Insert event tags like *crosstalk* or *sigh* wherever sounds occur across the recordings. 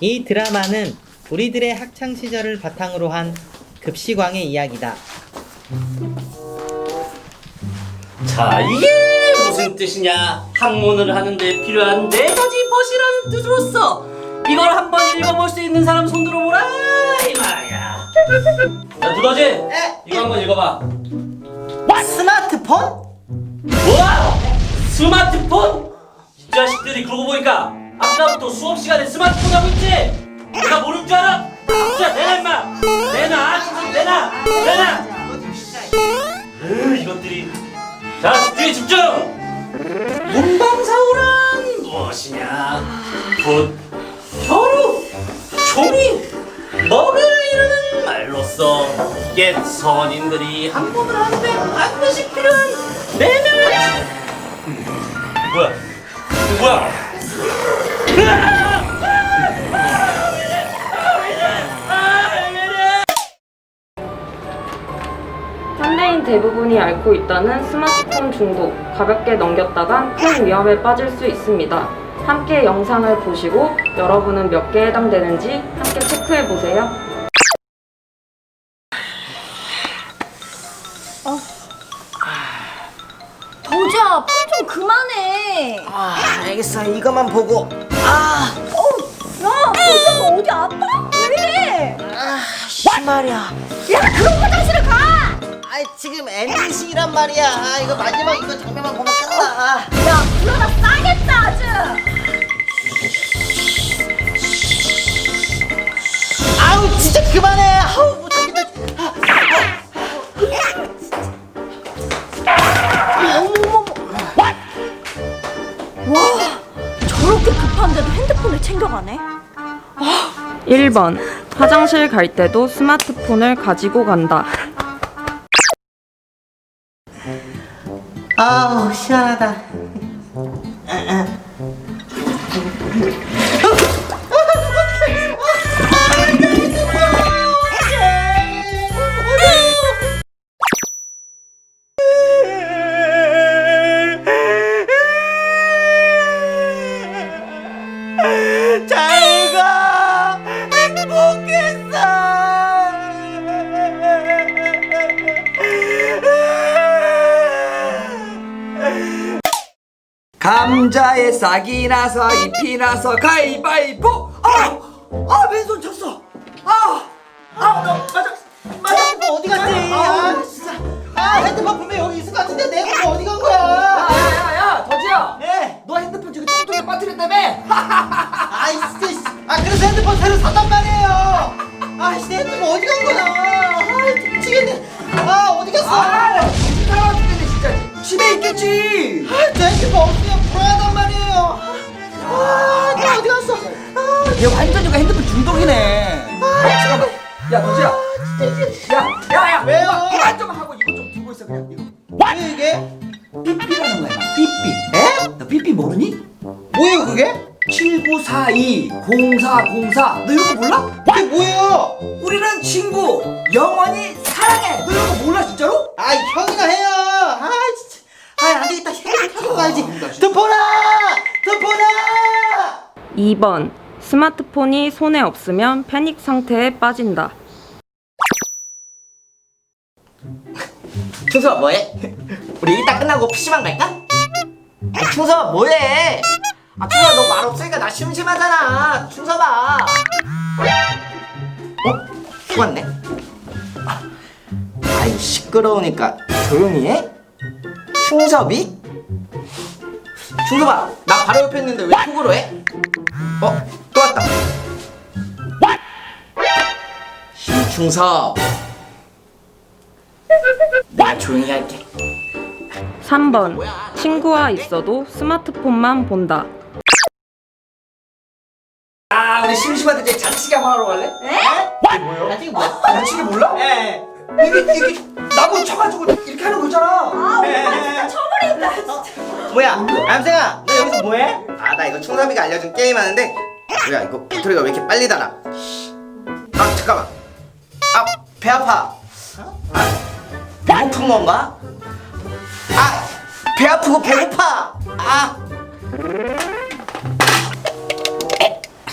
이 드라마는 우리들의 학창 시절을 바탕으로 한 급식왕의 이야기다. 자, 이게 무슨 뜻이냐? 학문을 하는데 필요한 네 가지 벗이라는 뜻으로서 이걸 한번 읽어볼 수 있는 사람 손 들어보라 이 말이야. 자, 두더지, 이거 한번 읽어봐. 스마트폰? 뭐야? 스마트폰? 이 자식들이 그러고 보니까 아까부터 수업 시간에 스마트폰 하고 있지? 내가 모를 줄 알아? 자, 내놔 임마! 내놔! 진짜 내놔! 내놔! 으, 이것들이 자, 집중해 집중! 문방사우란 무엇이냐? 붓, 혀루, 종이, 먹을 이루는 말로써 옛 선인들이 학문을 하는데 반드시 필요한 네 명을 뭐야? 뭐야? 현대인 대부분이 앓고 있다는 스마트폰 중독 가볍게 넘겼다간 큰 위험에 빠질 수 있습니다. 함께 영상을 보시고 여러분은 몇 개에 해당되는지 함께 체크해 보세요. 알겠어. 이것만 보고. 야, 도지야, 너 어디 아파? 왜 이래? 아, 씨말이야. 야, 그럼 화장실을 가! 아, 지금 엔딩식이란 말이야. 아, 이거 마지막 이거 장면만 보면 끝나. 야, 그러다 싸겠다, 아주! 아우, 진짜 그만해. 아우, 못 참겠다. 와, 1번 화장실 갈 때도 스마트폰을 가지고 간다. 아우, 시원하다. 감자에 싹이 나서 잎이 나서 가위바위보 아! 아 왼손 쳤어 아! 아, 너 맞아. 맞아. 핸드폰 어디 갔지? 아, 진짜. 아, 핸드폰 분명 여기 있을 것 같은데 내 핸드폰 어디 간 거야? 야야야야 더지야 네. 너 핸드폰 저기 뚱뚱에 빠뜨렸다며 아이 진짜. 씨. 아, 그래서 핸드폰 새로 샀단 말이에요. 아, 씨, 내 핸드폰 어디 간 거야? 아, 미치겠네. 아, 어디 갔어? 아 죽겠네 진짜 집에 있겠지 아, 내 핸드폰 없으면 불안하단 말이에요. 아, 나 어디 갔어? 아, 얘 완전 이거 핸드폰 중독이네 아 잠깐만 야 더지야 야 야 야 왜요? 그만 좀 하고 이거 좀 들고 있어 그냥 이거 왜 이게? 삐삐라는 거야 삐삐 에? 너 삐삐 모르니? 뭐예요, 그게? 7942 0404 너 이런 거 몰라? 그게 뭐예요? 우리는 친구 영원히 사랑해 너 이런 거 몰라 진짜로? 아이, 형이나 해요. 아. 아, 안 되겠다. 핸드폰 타고 가야지. 드폰아! 드폰아! 2번 스마트폰이 손에 없으면 패닉 상태에 빠진다. 충서아 뭐해? 우리 이따 끝나고 PC방 갈까? 아, 충서아 뭐해? 아 충서아 너 말 없으니까 나 심심하잖아 충서아 어? 죽었네? 아, 아이 시끄러우니까 조용히 해? 충섭이? 충섭아 나 바로 옆에 있는데 왜 톡으로 해? 어? 또 왔다 심충섭 내가 조용히 할게 3번 친구와 있어도 스마트폰만 본다. 아 우리 심심한데 이제 자치기 한번 하러 갈래? 이게 뭐예요? 아직 뭐야? 자치기 몰라? 예. 이게 이게 나무 쳐가지고 이렇게 하는 거 있잖아 아, 오빠 쳐버린다, 진짜. 뭐야? 남생아, 너 여기서 뭐해? 아, 나 이거 충섭이가 알려준 게임 하는데. 뭐야, 이거 배터리가 왜 이렇게 빨리 닳아? 아, 잠깐만. 아, 배 아파. 아, 배고픈 건가? 아, 배 아프고 배고파. 아,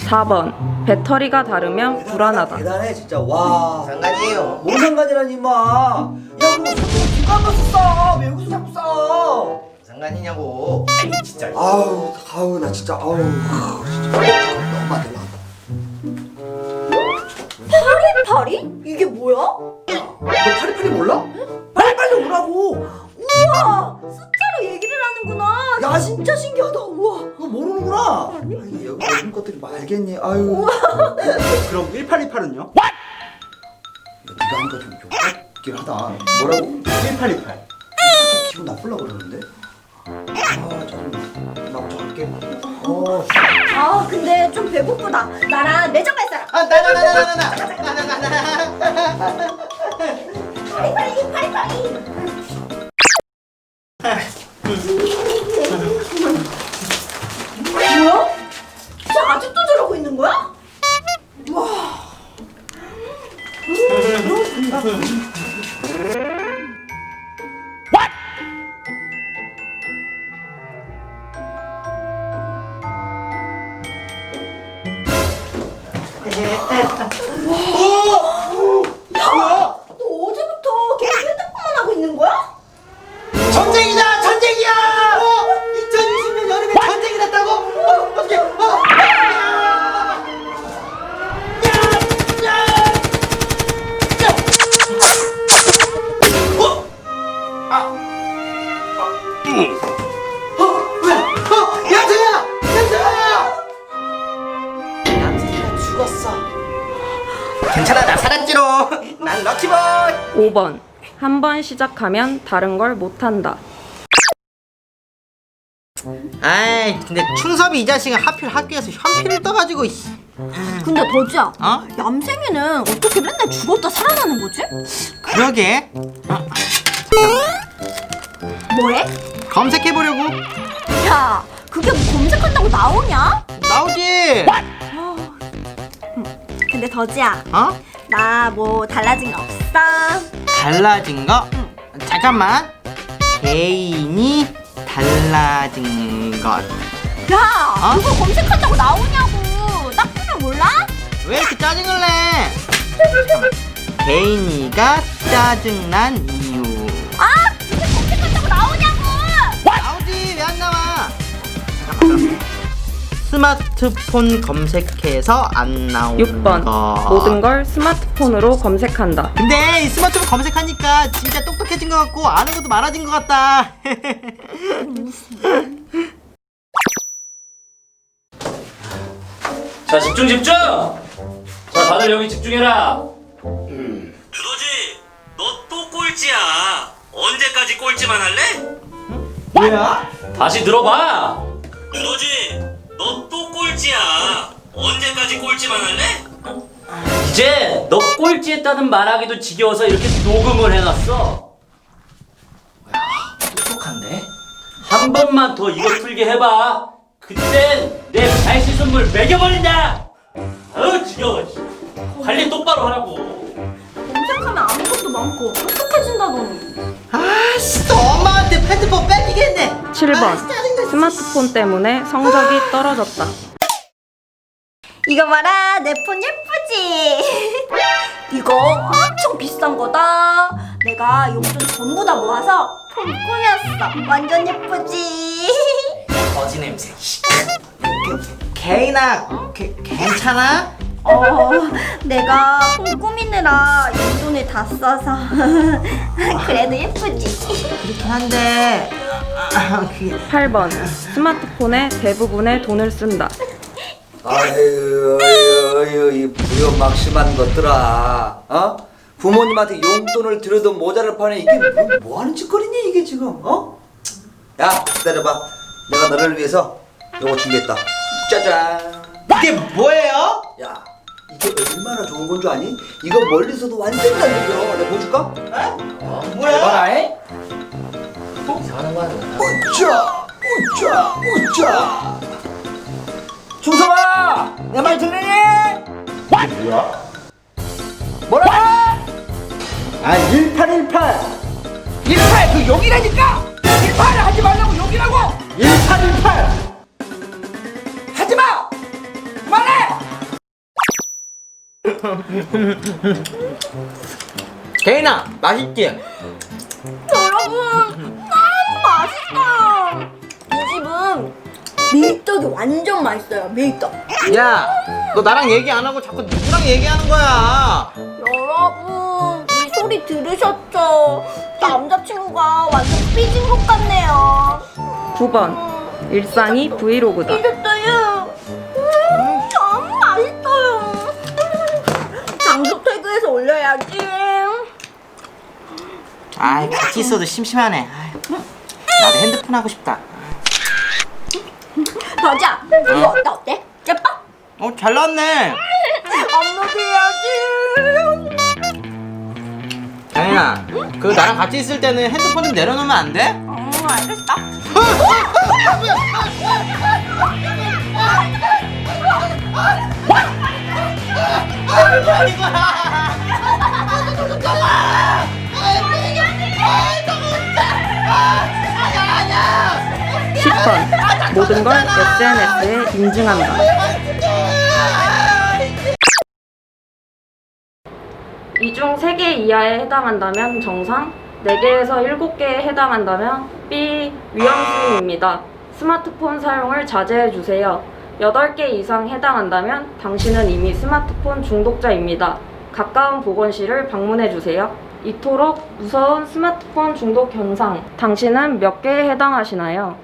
4번 배터리가 다르면 불안하다. 대단해 진짜 와. 상관이에요. 뭔 상관이라니 임마. 야 그거 누가 가서 싸? 왜 여기서 자꾸 싸? 상관이냐고. 진짜. 아우 아우 나 진짜 아우 진짜 너무 안 된다. 파리파리? 이게 뭐야? 너 파리파리 몰라? 빨리 빨리 오라고. 우와 숫자로 얘기를 하는구나 야, 진짜 신기하다 우와 너 모르는구나. 아니 여기 여기 것들이 뭐 알겠니? 아유. 그럼 1828은요? 네가 하니까 좀욕 같긴 하다. 뭐라고? 1828 기분 나쁘려고 그러는데. 아좀나 할게. 어. 아 근데 좀 배고프다 나랑 매점 갈 사람 아, 나, 나, 나, 나, 나, 나, 나, 나, 나, 나, 나. 뭐야? 진짜 아직도 저러고 있는 거야? 야! 죽었어. 괜찮아, 나 살았지롱. 난 럭키보이. 5번 한 번 시작하면 다른 걸 못한다. 아이 근데 충섭이 이 자식은 하필 학교에서 현피를 떠가지고. 근데 더지야 어? 얌생이는 어떻게 맨날 죽었다 살아나는 거지? 그러게 뭐해? 검색해보려고 야 그게 뭐 검색한다고 나오냐? 나오지 근데 더지야 어? 나 뭐 달라진 거 없어 달라진 거? 잠깐만 개인이 달라진 것 야 어? 그거 검색한다고 나오냐고 딱 보면 몰라? 왜 이렇게 짜증을 내? 개인이가 짜증난 이유 아 그게 검색한다고 나오냐고 나오지 왜 안 나와? 잠깐만. 스마트폰 검색해서 안 나오는 6번 거. 모든 걸 스마트폰으로 검색한다. 근데 이 스마트폰 검색하니까 진짜 똑똑해진 것 같고 아는 것도 많아진 것 같다. *laughs* 자 집중 집중. 자 다들 여기 집중해라. 두더지, 너 또 꼴찌야. 언제까지 꼴찌만 할래? 뭐야? 다시 들어봐. 두더지, 너 또 꼴찌야. 언제까지 꼴찌만 할래? 이제 너 꼴찌했다는 말하기도 지겨워서 이렇게 녹음을 해놨어. 똑똑한데? 한 번만 더 이거 풀게 해봐. 그땐 내 발시 선물 매겨버린다. 아우 지겨워. 씨. 관리 똑바로 하라고. 검색하면 아무것도 많고 똑똑해진다더니 아씨 또 엄마한테 핸드폰 뺏기겠네. 7번 스마트폰 때문에 성적이 떨어졌다. 이거 봐라 내 폰 예쁘지? *laughs* 이거 엄청 비싼 거다 내가 용돈 전부 다 모아서 폰 꾸몄어 완전 예쁘지? *laughs* 거지 냄새. 개인아, 개, 괜찮아? 어 내가 폰 꾸미느라 용돈을 다 써서 *laughs* 그래도 예쁘지? 그렇긴 한데 8번 스마트폰에 대부분의 돈을 쓴다. 아유, 아유, 아유, 이 부여 막심한 것들아, 어? 부모님한테 용돈을 들여도 모자를 파네 이게 뭐, 뭐 하는 짓거리니 이게 지금, 어? 야, 기다려봐. 내가 너를 위해서 요거 준비했다. 짜잔. 이게 뭐예요? 야, 이게 얼마나 좋은 건 줄 아니? 이거 멀리서도 완전히 안 들려. 내가 보여줄까? 뭐야? 봐라, 에? 이상한 거 하는 우짜, 우짜, 우짜. 충성아, 내 말 들리니? 뭐야? 뭐라고? 아1818 18, 그 욕이라니까! 18 하지 말라고 욕이라고! 1818 하지 마! 그만해! 개인아 맛있지? 여러분 완전 맛있어요. 밀떡. 야 너 나랑 얘기 안 하고 자꾸 누구랑 얘기하는 거야 여러분 이 소리 들으셨죠? 남자친구가 완전 삐진 것 같네요. 9번 일상이 브이로그다. 삐졌어요. 음, 너무 맛있어요. 장소 태그해서 올려야지. 아이 같이 있어도 심심하네 아이, 나도 핸드폰 하고 싶다 버자 이거 어때 어때? 예뻐? 어 잘 나왔네 업로드해야지. 장인아 그 나랑 같이 있을 때는 핸드폰 좀 내려놓으면 안 돼? 어 알겠어. *laughs* 십번 모든 걸 SNS에 인증한다. 이 중 3개 이하에 해당한다면 정상, 4개에서 7개에 해당한다면 B 위험수입니다. 스마트폰 사용을 자제해 주세요. 8개 이상 해당한다면 당신은 이미 스마트폰 중독자입니다. 가까운 보건실을 방문해 주세요. 이토록 무서운 스마트폰 중독 현상, 당신은 몇 개에 해당하시나요?